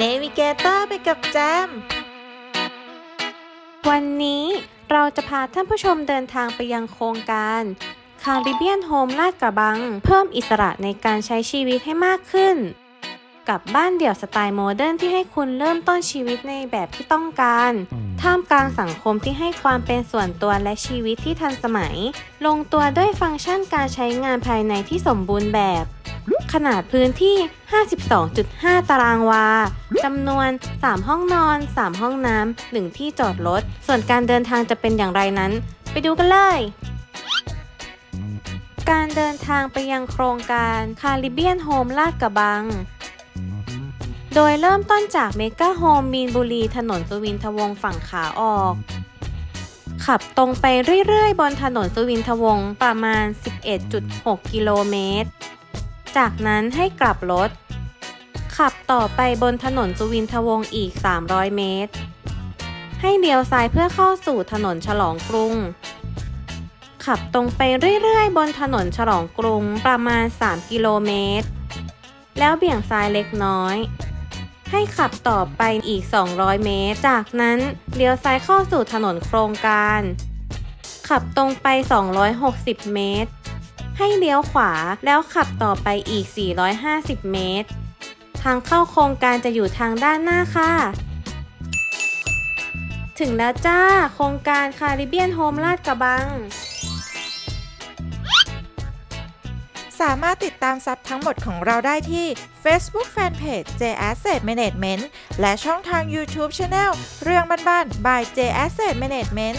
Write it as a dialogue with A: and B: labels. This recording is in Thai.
A: เนวิเกเตอร์ไปกับแจม
B: วันนี้เราจะพาท่านผู้ชมเดินทางไปยังโครงการคาริเบียนโฮมลาดกระบัง เพิ่มอิสระในการใช้ชีวิตให้มากขึ้น กับบ้านเดี่ยวสไตล์โมเดิร์นที่ให้คุณเริ่มต้นชีวิตในแบบที่ต้องการ ท่ามกลางสังคมที่ให้ความเป็นส่วนตัวและชีวิตที่ทันสมัย ลงตัวด้วยฟังก์ชันการใช้งานภายในที่สมบูรณ์แบบ ขนาดพื้นที่ 52.5 ตารางวา จำนวน 3 ห้องนอน 3 ห้องน้ำ 1 ที่จอดรถ ส่วนการเดินทางจะเป็นอย่างไรนั้น ไปดูกันเลย การเดินทางไปยังโครงการคาริเบียนโฮมลาดกระบัง โดยเริ่มต้นจากเมก a โฮมมีนบุรีถนนสุวินทวงศ์ฝั่งขาออกขับตรงไปเรื่อยๆ บนถนนสุวินทวงศ์ประมาณ 11.6 กิโลเมตร จากนั้นให้กลับรถ ขับต่อไปบนถนนสุวินทวงศ์อีก 300 เมตร ให้เลี้ยวซ้ายเพื่อเข้าสู่ถนนฉลองกรุง ขับตรงไปเรื่อยๆ บนถนนฉลองกรุงประมาณ 3 กิโลเมตร แล้วเบี่ยงซ้ายเล็กน้อย ให้ขับต่อไปอีก 200 เมตร จากนั้นเลี้ยวซ้ายเข้าสู่ถนนโครงการ ขับตรงไป 260 เมตร ให้เลี้ยวขวาแล้วขับต่อไปอีก 450 เมตร ทางเข้าโครงการจะอยู่ทางด้านหน้าค่ะ ถึงแล้วจ้า โครงการคาริเบียนโฮมลาดกระบัง
A: สามารถติดตามซับทั้งหมดของเราได้ที่ Facebook Fanpage J Asset Management และช่องทาง YouTube Channel เรื่องบ้านๆ by J Asset Management